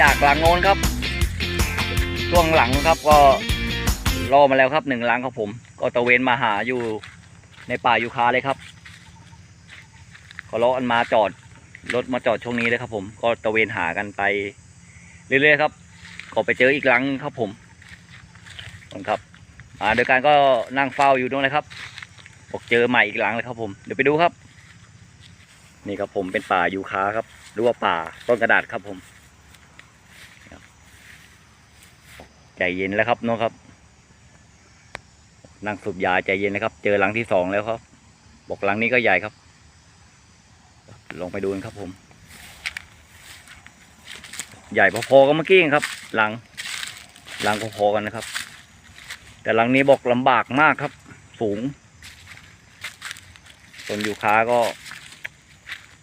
จากหลังโน้นครับ ช่วงหลังครับก็ล่อมาแล้วครับหนึ่งหลังครับผม ก็ตะเวนมาหาอยู่ในป่ายูคาเลยครับ ก็ลาะอันมาจอดรถมาจอดช่วงนี้เลยครับ ผม ก็ตะเวนหากันไปเรื่อยๆครับ ก็ไปเจออีกหลังครับผมครับมาโดยการก็นั่งเฝ้าอยู่ตรงเลยครับบอกเจอใหม่อีกหลังเลยครับผมเดี๋ยวไปดูครับ นี่ครับผมเป็นป่ายูคาครับหรือว่าป่าต้นกระดาษครับผมครับ ใจเย็นแล้วครับน้องครับ นั่งสูบยาใจเย็นนะครับ เจอหลังที่สองแล้วครับ บอกหลังนี้ก็ใหญ่ครับลองไปดูนครับผม ใหญ่พอๆกับเมื่อกี้ครับ หลัง หลังพอๆกันนะครับ แต่หลังนี้บอกลำบากมากครับ สูงต้นยูคาก็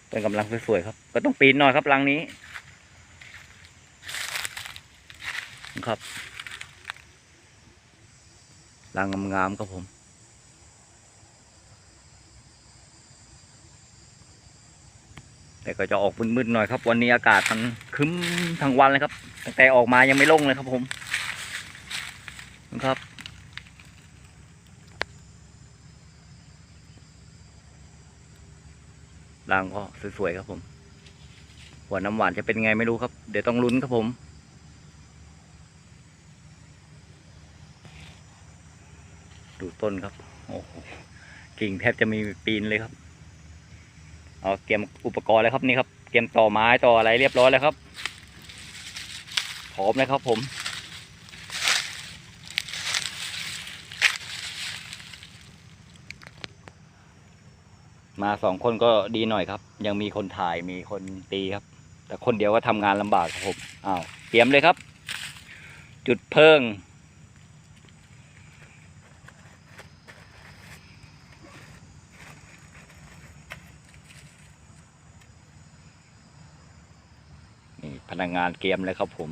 เป็นกำลังสวยๆครับ ก็ต้องปีนหน่อยครับหลังนี้ครับ หลังงามๆครับผม แต่ก็จะออกมืดๆหน่อยครับ วันนี้อากาศมันคึ้มทั้งวันเลยครับตั้งแต่ออกมายังไม่ลงเลยครับผมนะครับรางก็สวยๆครับผมหัวน้ำหวานจะเป็นไงไม่รู้ครับ เดี๋ยวต้องลุ้นครับผม ต้นครับ โอ้โหกิ่งแทบจะมีปีนเลยครับ เอาเตรียมอุปกรณ์แล้วครับนี่ครับ เตรียมต่อไม้ต่ออะไรเรียบร้อยแล้วครับพร้อมเลยครับ ผมมาสองคนก็ดีหน่อยครับ ยังมีคนถ่ายมีคนตีครับ แต่คนเดียวก็ทำงานลำบากครับผมอ้าวเตรียมเลยครับ จุดเพิ่ง นี่พนักงานเกมเลยครับผม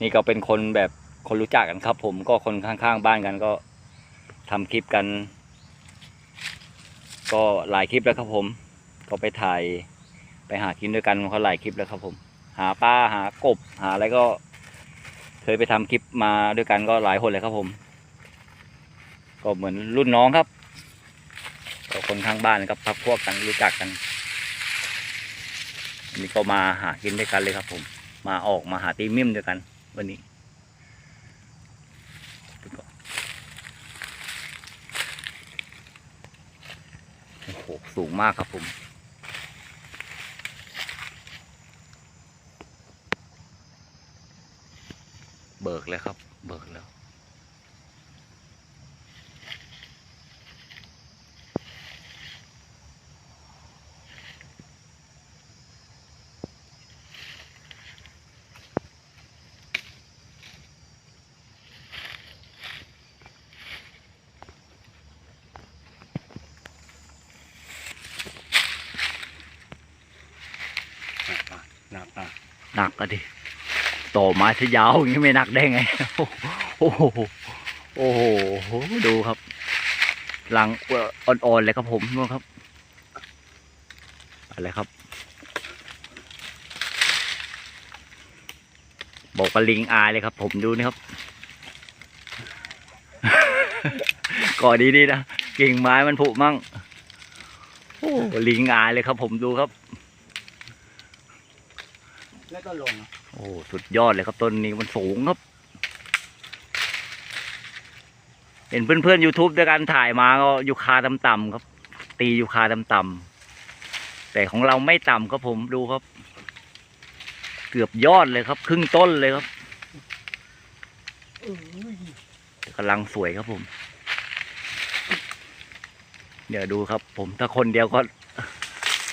นี่ก็เป็นคนแบบคนรู้จักกันครับ ผมก็คนข้างๆบ้านกันก็ทำคลิปกัน ก็หลายคลิปแล้วครับผม ก็ไปถ่ายไปหากินด้วยกันเขาหลายคลิปแล้วครับผม หาปลาหากบหาอะไรก็ เคยไปทำคลิปมาด้วยกันก็หลายคนเลยครับผม ก็เหมือนรุ่นน้องครับก็คนข้างบ้านครับพักพวกกันรู้จักกัน นนี้ก็มาหากินด้วยกันเลยครับ ผม มาออกมาหาตีมิ่มด้วยกัน วันนี้โอ้โหสูงมากครับผมเบิกแล้วครับ เบิกแล้ว หนักหนักหนักอะดิต่อไม้ซะยาวอย่างนี้ไม่หนักได้ไง โอ้โหโอ้โหดูครับหลังอ่อนๆเลยครับผมนู่นครับ อะไรครับ บอกว่าลิงอายเลยครับ ผมดูนี่ครับก่อดีดีๆนะกิ่งไม้มันผุมั่งโอ้ลิงอายเลยครับ ผมดูครับ ก็ลง โอ้ สุดยอดเลยครับต้นนี้มันสูงครับ เห็นเพื่อนๆ YouTube ด้วยกันถ่ายมาก็ยูคาต่ำๆครับ ตียูคาต่ำๆแต่ของเราไม่ต่ำครับผมดูครับ เกือบยอดเลยครับ ครึ่งต้นเลยครับกำลังสวยครับผม เดี๋ยวดูครับ ผมถ้าคนเดียวก็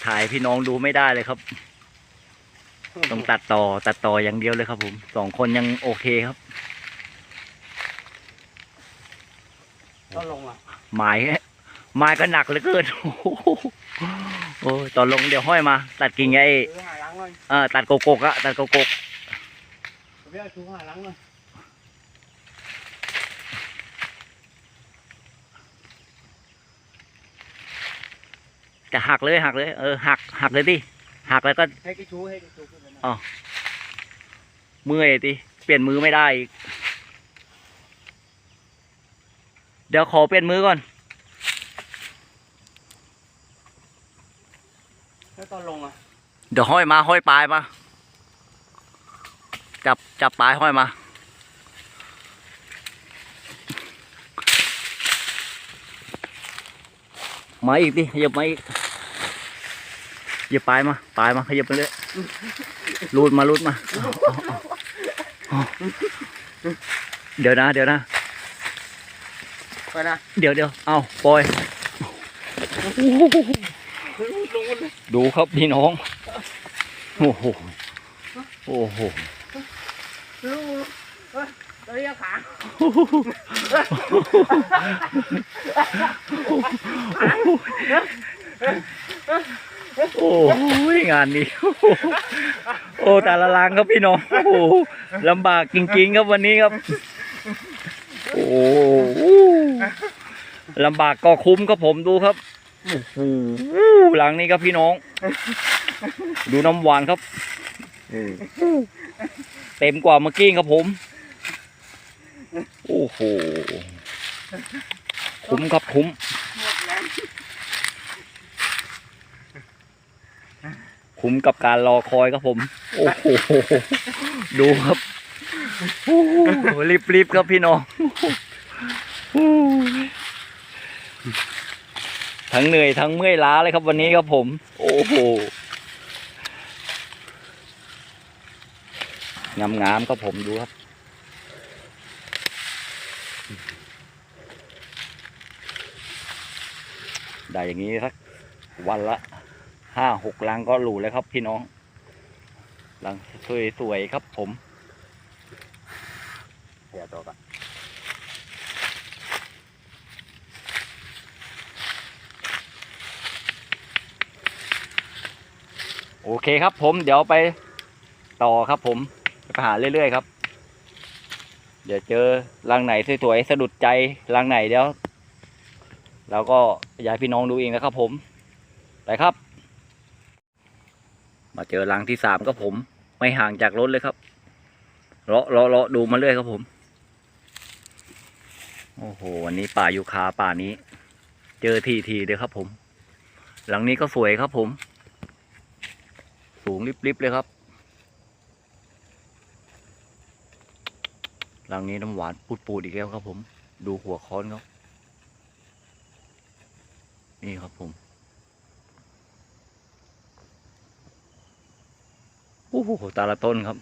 ถ่ายพี่น้องดูไม่ได้เลยครับ ต้องตัดต่อตัดต่ออย่างเดียวเลยครับผมสองคนยังโอเคครับก็ลงอะไม้ไม้ก็หนักเหลือเกินโอ้โหโอ้ยตอนลงเดี๋ยวห้อยมา ตัดกิ่งไอ้ชูหาหลังเลยเออตัดโกโกกอะตัดโกโกกเบี้ยชูหาหลังเลยจะหักเลยหักเลย เออหักหักเลยดิหักแล้วก็ให้กี่ชูให้กี่ชู ขึ้นไปนะอ๋อเมื่อยติเปลี่ยนมือไม่ได้อีก เดี๋ยวขอเปลี่ยนมือก่อน แล้วตอนลงอะ เดี๋ยวห้อยมาห้อยปลายมา จับจับปลายห้อยมา มาอีกดิขยับมาอีกขยับปลายมาปลายมาขยับไปเลย รูดมารูดมาเอาเอาเอาเดี๋ยวนะ เดี๋ยวนะไปนะเดี๋ยวเดี๋ยวเอาปล่อยลงกันเลยดูครับพี่น้อง โอ้โหโอ้โหลุงเฮ้ยเรียกขา โอ้ยงานนี้ โอ้แต่ละลางครับพี่น้องโอ้ลำบากจริงๆครับวันนี้ครับ โอ้ลำบากก็คุ้มครับผมดูครับโอ้โหหลังนี้ครับพี่น้อง ดูน้ำหวานครับเต็มกว่าเมื่อกี้ครับผม โอ้โหคุ้มครับคุ้ม หมดแรง คุ้มกับการรอคอยครับผม โอ้โห ดูครับโอ้โหรีบๆครับพี่น้อง ทั้งเหนื่อยทั้งเมื่อยล้าเลยครับวันนี้ครับผม โอ้โหงามๆครับผมดูครับได้อย่างนี้สักวันละ ห้าหกลังก็หลูแล้วครับพี่น้องลังสวยๆครับผมเดี๋ยวตัวกันโอเคครับผมเดี๋ยวไปต่อครับผมไปหาเรื่อยๆครับ เดี๋ยวเจอรังไหนสวยๆสะดุดใจรังไหนเดี๋ยวเราก็อยากพี่น้องดูเองนะครับผมไปครับ มาเจอรังที่สามครับผม ไม่ห่างจากรถเลยครับเลาะเลาะเลาะดูมาเรื่อยครับผม โอ้โหวันนี้ป่ายูคาป่านี้ เจอทีทีเลยครับผม หลังนี้ก็สวยครับผม สูงริบๆเลยครับ หลังนี้น้ำหวานปูดๆอีกแล้วครับผม ดูหัวค้อนเขานี่ครับผม โอ้โหตาละต้นครับ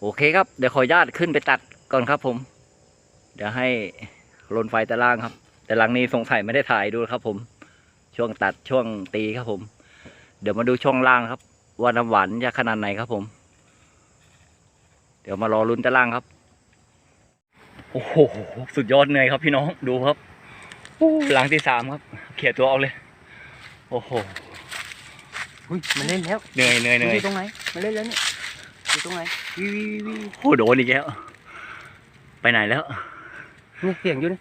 โอเคครับ เดี๋ยวขออนุญาตขึ้นไปตัดก่อนครับผม เดี๋ยวให้ลนไฟตะล่างครับ แต่หลังนี้สงสัยไม่ได้ถ่ายดูครับ ผม ช่วงตัดช่วงตีครับผม เดี๋ยวมาดูช่วงล่างครับ ว่าน้ำหวานจะขนาดไหนครับผม เดี๋ยวมารอลุ้นตะล่างครับ โอ้โห สุดยอดเหนื่อยครับพี่น้องดูครับ หลังที่สามครับ เขี่ยตัวเอาเลย โอ้โหอุ้ยมันเล่นแล้วเหนื่อยเหนื่อยเหนื่อยอยู่ตรงไหนมันเล่นแล้วเนี่ยอยู่ตรงไหนวิววิววิวโอ้โดนอีกแล้ว ไปไหนแล้วนี่เสียงอยู่นี่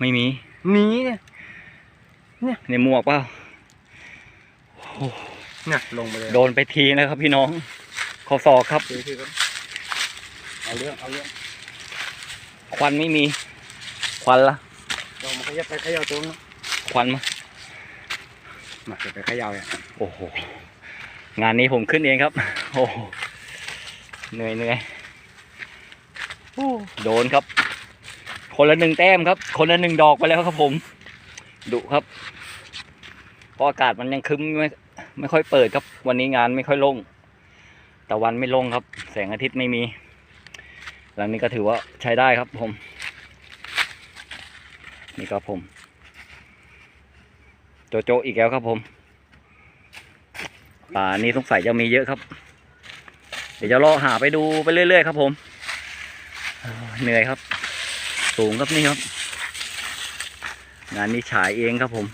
ไม่มีหนีเนี่ยในหมวกเปล่าน่ะลงไปเลยโดนไปทีนะครับพี่น้องขอศอกครับคือคือเอาเรื่องเอาเรื่องควันไม่มี ควันละลงมาขยับไปขยับตรงนั้นควันมามาจะไปขยับเนี่ยโอ้โหงานนี้ผมขึ้นเองครับ โอ้โหเหนื่อยเหนื่อยโอ้โดนครับ คนละหนึ่งแต้มครับ คนละหนึ่งดอกไปแล้วครับผมดุครับเพราะอากาศมันยังครึ้มไม่ไม่ค่อยเปิดครับ วันนี้งานไม่ค่อยลงตะวันไม่ลงครับ แสงอาทิตย์ไม่มี หลังนี้ก็ถือว่าใช้ได้ครับผม นี่ครับผม โจโจอีกแล้วครับผม ป่านี้สงสัยจะมีเยอะครับ เดี๋ยวจะรอหาไปดูไปเรื่อย ๆ ครับผม เหนื่อยครับ สูงครับนี่ครับ งานนี้ฉายเองครับผม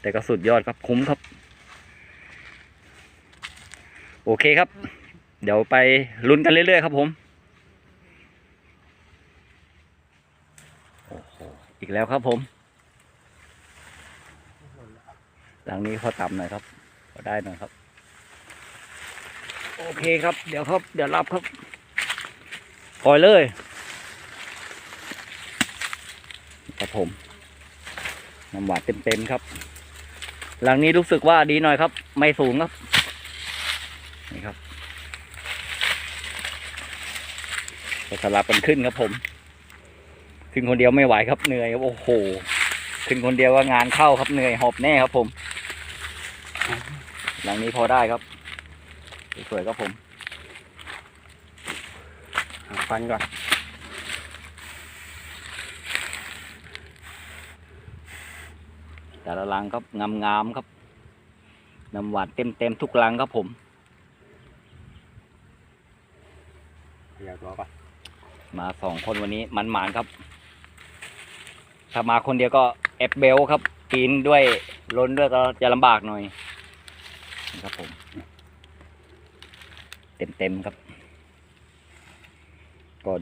แต่ก็สุดยอดครับคุ้มครับ โอเคครับ เดี๋ยวไปลุ้นกันเรื่อย ๆ ครับผม โอ้โห อีกแล้วครับผม หลังนี้พอต่ำหน่อยครับพอได้หน่อยครับ โอเคครับ เดี๋ยวครับ เดี๋ยวรับครับปล่อยเลยครับผมน้ำหวานเต็มๆครับ หลังนี้รู้สึกว่าดีหน่อยครับ ไม่สูงครับ นี่ครับจะสลับกันขึ้นครับผม ขึ้นคนเดียวไม่ไหวครับเหนื่อยครับโอ้โหขึ้นคนเดียวก็งานเข้าครับเหนื่อยหอบแน่ครับ ผม หลังนี้พอได้ครับสวยๆครับผมหาฟันก่อนแต่ละลังครับงามๆครับน้ำหวานเต็มๆทุกลังครับผมเดี๋ยวตัวก่อนมาสองคนวันนี้มันหมานครับ ถ้ามาคนเดียวก็แอบเบลครับปีนด้วยล้นด้วยก็จะลำบากหน่อยนะครับผม เต็มๆครับก็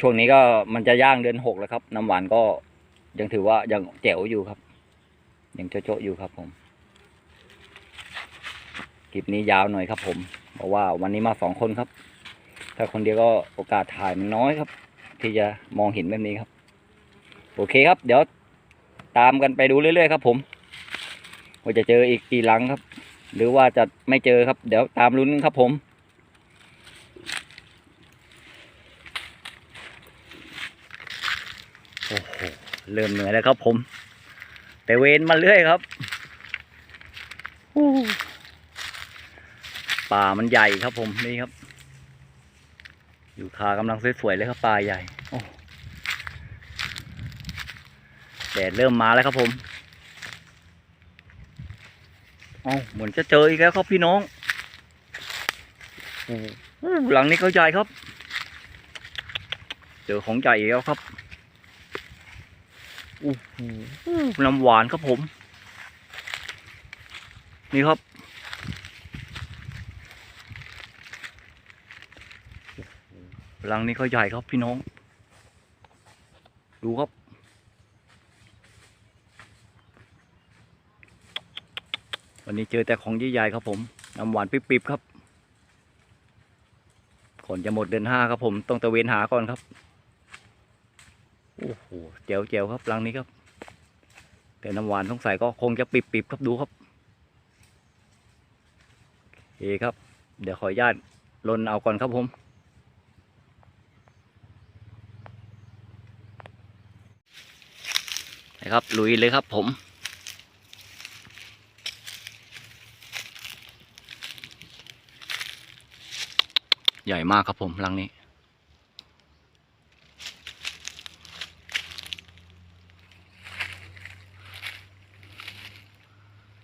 ช่วงนี้ก็มันจะย่างเดือนหกแล้วครับ น้ำหวานก็ยังถือว่ายังแจ๋วอยู่ครับ ยังโจ๊ะๆอยู่ครับผมคลิปนี้ยาวหน่อยครับ ผม เพราะว่าวันนี้มาสองคนครับ ถ้าคนเดียวก็โอกาสถ่ายมันน้อยครับ ที่จะมองเห็นแบบนี้ครับ โอเคครับ เดี๋ยวตามกันไปดูเรื่อยๆครับ ผมว่าจะเจออีกกี่หลังครับ หรือว่าจะไม่เจอครับ เดี๋ยวตามลุ้นครับผมโอ้โหเริ่มเหนื่อยแล้วครับผม แต่เวนมาเรื่อยครับป่ามันใหญ่ครับผมนี่ครับ อยู่คากำลังสวยๆเลยครับปลาใหญ่โอ้แดดเริ่มมาแล้วครับผมเอาเหมือนจะเจออีกแล้วครับพี่น้องหลังนี้เขาใหญ่ครับ เจอของใหญ่อีกแล้วครับโอ้น้ำหวานครับผม นี่ครับรังนี้เขาใหญ่ครับพี่น้อง ดูครับ วันนี้เจอแต่ของใหญ่ๆครับผมน้ำหวานปิ๊บๆครับก่อนจะหมดเดือนห้าครับผมต้องตะเวนหาก่อนครับโอ้โหเจ๋วเจ๋วๆครับรังนี้ครับ แต่น้ำหวานสงสัยก็คงจะปิบๆครับดูครับโอเคครับ เดี๋ยวขออนุญาตลนเอาก่อนครับผมนะครับลุยเลยครับผม ใหญ่มากครับผมรังนี้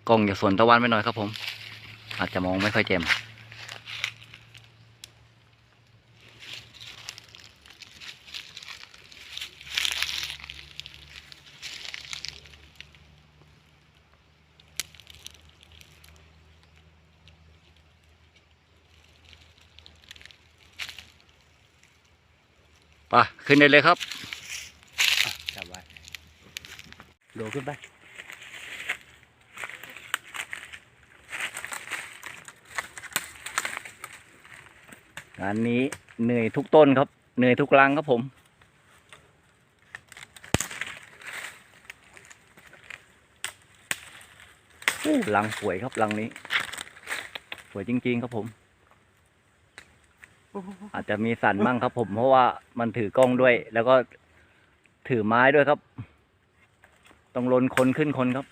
กล้องอย่าส่วนตะวันไปหน่อยครับผม อาจจะมองไม่ค่อยแจ่ม ขึ้นได้เลยครับจับไว้โดดขึ้นไปงานนี้เหนื่อยทุกต้นครับ เหนื่อยทุกรังครับผมโอ้รังสวยครับรังนี้ สวยจริง ๆ ครับผม อาจจะมีสั่นมั่งครับ ผมเพราะว่ามันถือกล้องด้วย แล้วก็ถือไม้ด้วยครับ ต้องลนคนขึ้นคนครับ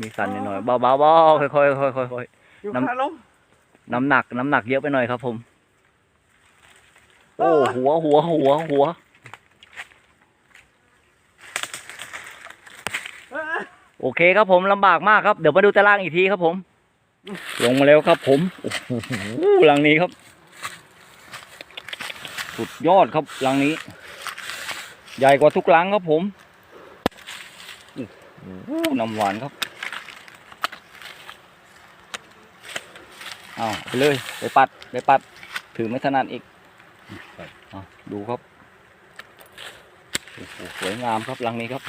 มีสั่นหน่อยๆเบาๆเบาๆค่อยๆค่อยๆค่อยอยู่น้ำขาลงๆน้ำหนัก น้ำหนักเยอะไปหน่อยครับผม โอ้หัวหัวหัวหัวเอ้ยโอเคครับผมลำบากมากครับ เดี๋ยวมาดูตารางอีกทีครับผม ลงมาแล้วครับผมโอ้โหหลังนี้ครับ สุดยอดครับลังนี้ ใหญ่กว่าทุกลังครับผมน้ำหวานครับเอาไปเลยไปปัดไปปัด ถือไม่ถนัดอีกอดูครับสวยงามครับลังนี้ครับ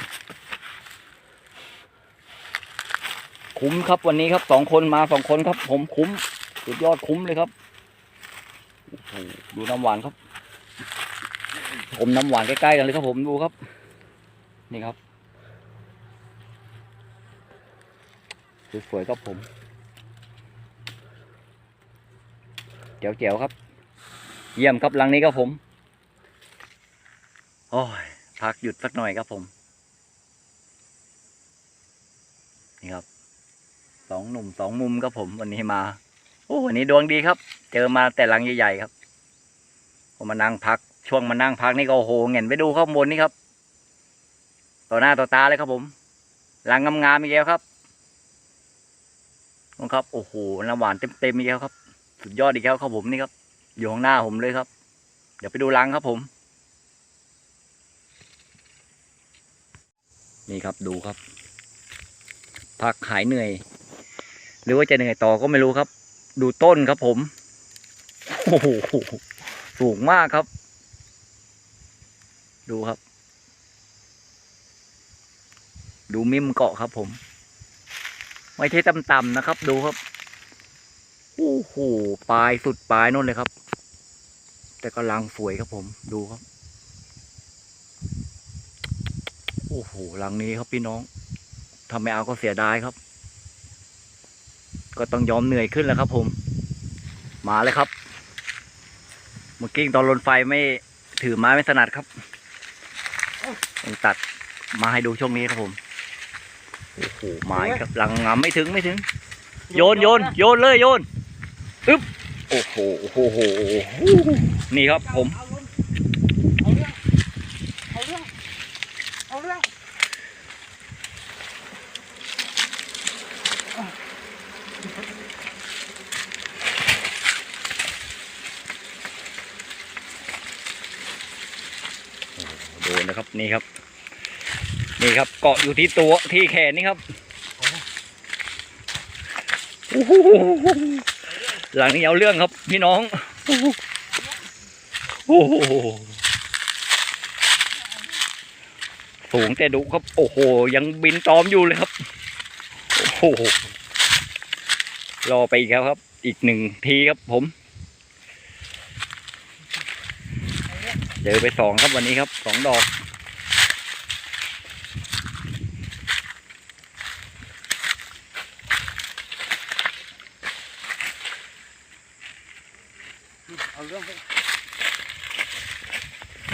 คุ้มครับวันนี้ครับสองคนมาสองคนครับ ผมคุ้ม สุดยอดคุ้มเลยครับ ดูน้ำหวานครับ อมน้ำหวานใกล้ๆกันเลยครับผมดูครับ นี่ครับสวยๆครับผมเจ๋วๆครับ เยี่ยมครับลังนี้ครับผมโอ้ยพักหยุดสักหน่อยครับผม นี่ครับสองหนุ่มสองมุมครับผมวันนี้มาโอ้วันนี้ดวงดีครับ เจอมาแต่ลังใหญ่ๆครับ ผมมานั่งพัก ช่วงมานั่งพักนี่ก็โอโหเห็นไปดูข้างบนนี่ครับ ต่อหน้าต่อตาเลยครับผมหลังงามๆอีกแล้วครับนครับโอ้โหน้ำหวานเต็มๆอีกแล้วครับ สุดยอดอีกแล้วครับผมนี่ครับ อยู่ข้างหน้าผมเลยครับ เดี๋ยวไปดูรังครับผม นี่ครับดูครับ พักหายเหนื่อย หรือว่าจะเหนื่อยต่อก็ไม่รู้ครับ ดูต้นครับผมโอ้โหสูงมากครับ ดูครับ ดูมิมเกาะครับผม ไม่ใช่ต่ำๆนะครับ ดูครับโอ้โหปลายสุดปลายนู่นเลยครับ แต่กำลังสวยครับผม ดูครับโอ้โหหลังนี้ครับพี่น้องทำไม่เอาก็เสียดายครับ ก็ต้องยอมเหนื่อยขึ้นแล้วครับ ผม มาเลยครับเมื่อกี้ตอนลนไฟไม่ถือไม้ไม่ถนัดครับ ต้องตัดมาให้ดูช่วงนี้ครับผมโอ้โหไม้ครับหลังงามไม่ถึงไม่ถึง โยนโยนโยนเลยโยนอึ๊บโอ้โหโอ้โหโอ้โหนี่ครับผม เอาเรื่อง เอาเรื่อง เอาเรื่อง โด นี่ครับ นี่ครับเกาะอยู่ที่ตัวที่แขนนี่ครับหหลังนี้เอาเรื่องครับ พี่น้องโอ้โหสูงแต่ดุครับ โอ้โห ยังบินตอมอยู่เลยครับ โอ้โห รอไปอีกแล้วครับ อีกหนึ่งทีครับผมเจอไปสองครับวันนี้ครับสองดอก เอาเรื่อง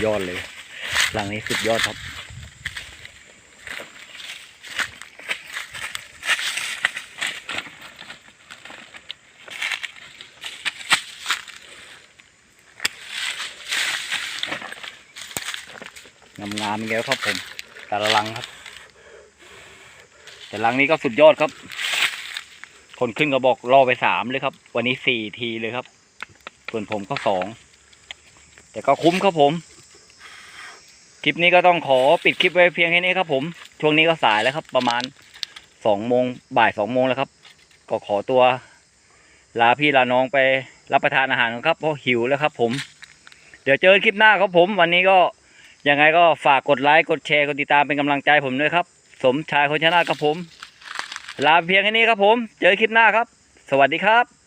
ยอ ดเลย หลังนี้สุดยอดครับ งามงามแล้วครับผม แต่ละลังครับ แต่ลังนี้ก็สุดยอดครับ คนขึ้นก็บอกรอไปสามเลยครับ วันนี้สี่ทีเลยครับ ส่วนผมก็สองแต่ก็คุ้มครับผม ลิปนี้ก็ต้องขอปิดคลิปไว้เพียงแค่นี้ครับ ผม ช่วงนี้ก็สายแล้วครับ ประมาณสองโมงบ่ายสองโมงแล้วครับ ก็ขอตัวลาพี่ลาน้องไปรับประทานอาหารครับเพราะหิวแล้วครับ ผม เดี๋ยวเจอคลิปหน้าครับผม วันนี้ก็ยังไงก็ฝากกดไลค์กดแชร์กดติดตามเป็นกำลังใจผมด้วยครับ สมชายคนชนะครับผม ลาเพียงแค่นี้ครับผม เจอคลิปหน้าครับ สวัสดีครับ